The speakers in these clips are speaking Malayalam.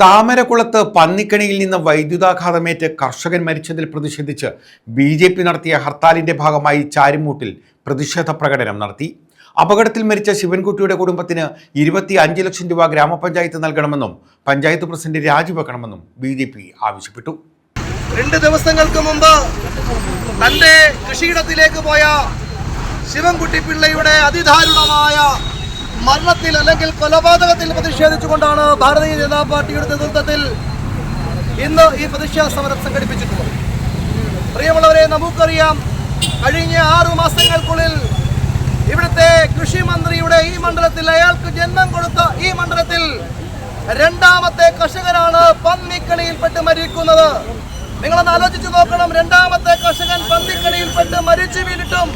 താമരകുളത്ത് പന്നിക്കണിയിൽ നിന്ന് വൈദ്യുതാഘാതമേറ്റ് കർഷകൻ മരിച്ചതിൽ പ്രതിഷേധിച്ച് ബി ജെ പി നടത്തിയ ഹർത്താലിന്റെ ഭാഗമായി ചാരിമൂട്ടിൽ പ്രതിഷേധ പ്രകടനം നടത്തി. അപകടത്തിൽ മരിച്ച ശിവൻകുട്ടിയുടെ കുടുംബത്തിന് ഇരുപത്തി അഞ്ച് ലക്ഷം രൂപ ഗ്രാമപഞ്ചായത്ത് നൽകണമെന്നും പഞ്ചായത്ത് പ്രസിഡന്റ് രാജിവെക്കണമെന്നും ബി ജെ പി ആവശ്യപ്പെട്ടു. രണ്ട് ദിവസങ്ങൾക്ക് മുമ്പ് തന്റെ കൃഷിയിടത്തിലേക്ക് പോയ ശിവൻകുട്ടി പിള്ളയുടെ അതിദാരുണമായ മരണത്തിൽ അല്ലെങ്കിൽ കൊലപാതകത്തിൽ പ്രതിഷേധിച്ചുകൊണ്ടാണ് ഭാരതീയ ജനതാ പാർട്ടിയുടെ നേതൃത്വത്തിൽ ഇന്ന് ഈ പ്രതിഷേധ സമരം സംഘടിപ്പിച്ചിട്ടുള്ളത്. പ്രിയമുള്ളവരെ നമുക്കറിയാം കഴിഞ്ഞ ആറു മാസങ്ങൾക്കുള്ളിൽ ഇവിടുത്തെ കൃഷി മന്ത്രിയുടെ ഈ മണ്ഡലത്തിൽ അയാൾക്ക് ജന്മം കൊടുത്ത ഈ മണ്ഡലത്തിൽ രണ്ടാമത്തെ കർഷകനാണ് പന്നിക്കണിയിൽപ്പെട്ട് മരിക്കുന്നത്. നിങ്ങളൊന്ന് ആലോചിച്ചു നോക്കണം രണ്ടാമത്തെ കർഷകൻ പന്നിക്കണിയിൽപ്പെട്ട് മരിച്ചു വീണിട്ടും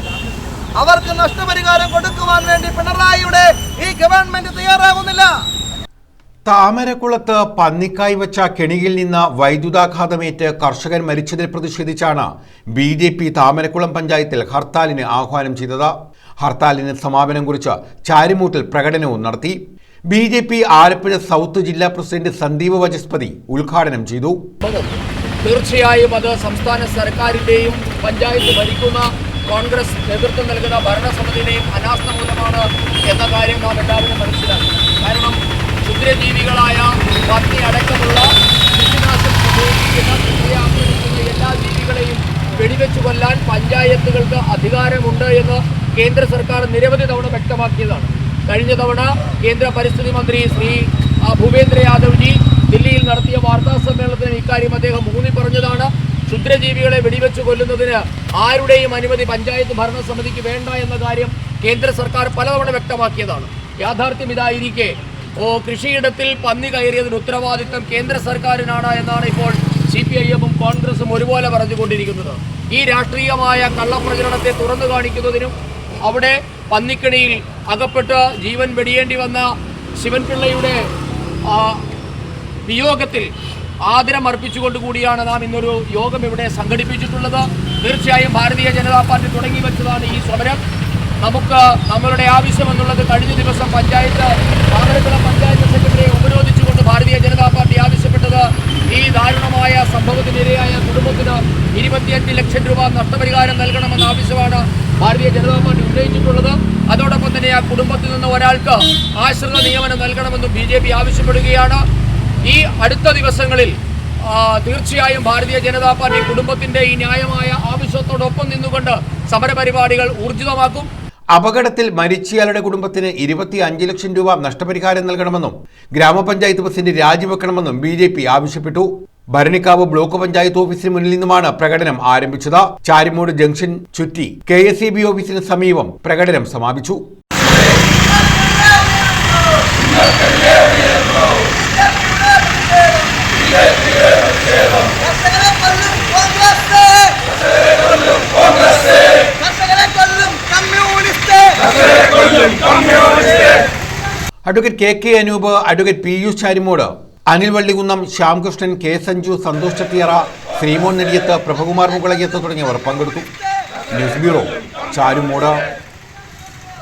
അവർക്ക് നഷ്ടപരിഹാരം കൊടുക്കുവാൻ വേണ്ടി പിണറായിയുടെ ഗവൺമെന്റ് തയ്യാറാകുന്നില്ല. താമരക്കുളത്ത് പന്നിക്കായ് വച്ച കെണിയിൽ നിന്ന് വൈദ്യുതാഘാതമേറ്റ് കർഷകൻ മരിച്ചതിൽ പ്രതിഷേധിച്ചാണ് ബി ജെ പി താമരക്കുളം പഞ്ചായത്തിൽ ഹർത്താലിന് ആഹ്വാനം ചെയ്തത്. ഹർത്താലിന് സമാപനം കുറിച്ച് ചാരിമൂട്ടിൽ പ്രകടനവും നടത്തി. B J P Alappuzha south ജില്ലാ പ്രസിഡന്റ് സന്ദീപ് വചസ്പതി ഉദ്ഘാടനം ചെയ്തു. തീർച്ചയായും അത് സംസ്ഥാന സർക്കാരിന്റെയും പഞ്ചായത്ത് ഭരിക്കുന്ന കോൺഗ്രസ് നേതൃത്വം നൽകുന്ന ഭരണസമിതിയുടെയും അനാസ്ഥ മൂലമാണ് എന്ന കാര്യം നാം എല്ലാവരും മനസ്സിലാക്കണം. കാരണം ക്ഷുദ്രജീവികളായ പന്നി അടക്കമുള്ള എല്ലാ ജീവികളെയും വെടിവെച്ചു കൊല്ലാൻ പഞ്ചായത്തുകൾക്ക് അധികാരമുണ്ട് എന്ന് കേന്ദ്ര സർക്കാർ നിരവധി തവണ വ്യക്തമാക്കിയതാണ്. കഴിഞ്ഞ തവണ കേന്ദ്ര പരിസ്ഥിതി മന്ത്രി ശ്രീ ഭൂപേന്ദ്ര ഭൂപേന്ദ്ര യാദവ്ജി ദില്ലിയിൽ നടത്തിയ വാർത്താ സമ്മേളനത്തിൽ ഇക്കാര്യം അദ്ദേഹം ഊന്നി പറഞ്ഞതാണ്. ക്ഷുദ്രജീവികളെ വെടിവെച്ച് കൊല്ലുന്നതിന് ആരുടെയും അനുമതി പഞ്ചായത്ത് ഭരണസമിതിക്ക് വേണ്ട എന്ന കാര്യം കേന്ദ്ര സർക്കാർ പലതവണ വ്യക്തമാക്കിയതാണ്. യാഥാർത്ഥ്യം ഇതായിരിക്കെ. ഓ കൃഷിയിടത്തിൽ പന്നി കയറിയതിന് ഉത്തരവാദിത്തം കേന്ദ്ര സർക്കാരിനാണ് എന്നാണ് ഇപ്പോൾ സി പി ഐ എമ്മും കോൺഗ്രസും ഒരുപോലെ പറഞ്ഞുകൊണ്ടിരിക്കുന്നത്. ഈ രാഷ്ട്രീയമായ കള്ളപ്രചരണത്തെ തുറന്നു കാണിക്കുന്നതിനും അവിടെ പന്നിക്കണിയിൽ അകപ്പെട്ട് ജീവൻ വെടിയേണ്ടി വന്ന ശിവൻപിള്ളയുടെ വിയോഗത്തിൽ ആദരം അർപ്പിച്ചുകൊണ്ട് കൂടിയാണ് നാം ഇന്നൊരു യോഗം ഇവിടെ സംഘടിപ്പിച്ചിട്ടുള്ളത്. തീർച്ചയായും ഭാരതീയ ജനതാ പാർട്ടി തുടങ്ങി വെച്ചതാണ് ഈ സമരം. നമുക്ക് നമ്മളുടെ ആവശ്യം എന്നുള്ളത് കഴിഞ്ഞ ദിവസം പഞ്ചായത്ത് പാതരക്കുളം പഞ്ചായത്ത് സെക്രട്ടറിയെ ഉപരോധിച്ചുകൊണ്ട് ഭാരതീയ ജനതാ പാർട്ടി ആവശ്യപ്പെട്ടത് ഈ ദാരുണമായ സംഭവത്തിനിരയായ കുടുംബത്തിന് ഇരുപത്തിയഞ്ച് ലക്ഷം രൂപ നഷ്ടപരിഹാരം നൽകണമെന്ന ആവശ്യമാണ് ഭാരതീയ ജനതാ പാർട്ടി ഉന്നയിച്ചിട്ടുള്ളത്. അതോടൊപ്പം തന്നെ ആ കുടുംബത്തിൽ നിന്ന് ഒരാൾക്ക് ആശ്രിത നിയമനം നൽകണമെന്നും ബി ആവശ്യപ്പെടുകയാണ്. ഈ അടുത്ത ദിവസങ്ങളിൽ തീർച്ചയായും ഭാരതീയ ജനതാ പാർട്ടി കുടുംബത്തിന്റെ ഈ ന്യായമായ ആവശ്യത്തോടൊപ്പം നിന്നുകൊണ്ട് സമരപരിപാടികൾ ഊർജിതമാക്കും. അപകടത്തിൽ മരിച്ചയാളുടെ കുടുംബത്തിന് ഇരുപത്തി അഞ്ച് ലക്ഷം രൂപ നഷ്ടപരിഹാരം നൽകണമെന്നും ഗ്രാമപഞ്ചായത്ത് പ്രസിഡന്റ് രാജിവെക്കണമെന്നും ബി ജെ പി ആവശ്യപ്പെട്ടു. ഭരണിക്കാവ് ബ്ലോക്ക് പഞ്ചായത്ത് ഓഫീസിന് മുന്നിൽ നിന്നുമാണ് പ്രകടനം ആരംഭിച്ചത്. ചാരിമൂട് ജംഗ്ഷൻ ചുറ്റി കെ എസ് ഇ ബി ഓഫീസിന് സമീപം പ്രകടനം സമാപിച്ചു. Advocate K K Anoop advocate P U Charimod Anil Vallikunnam Shyamkrishnan K Sanju Santhosh Chathiyara Sreemon Nediyath Prabhakumar Mukalayyath തുടങ്ങിയവർ പങ്കെടുത്തു. News bureau Charumood.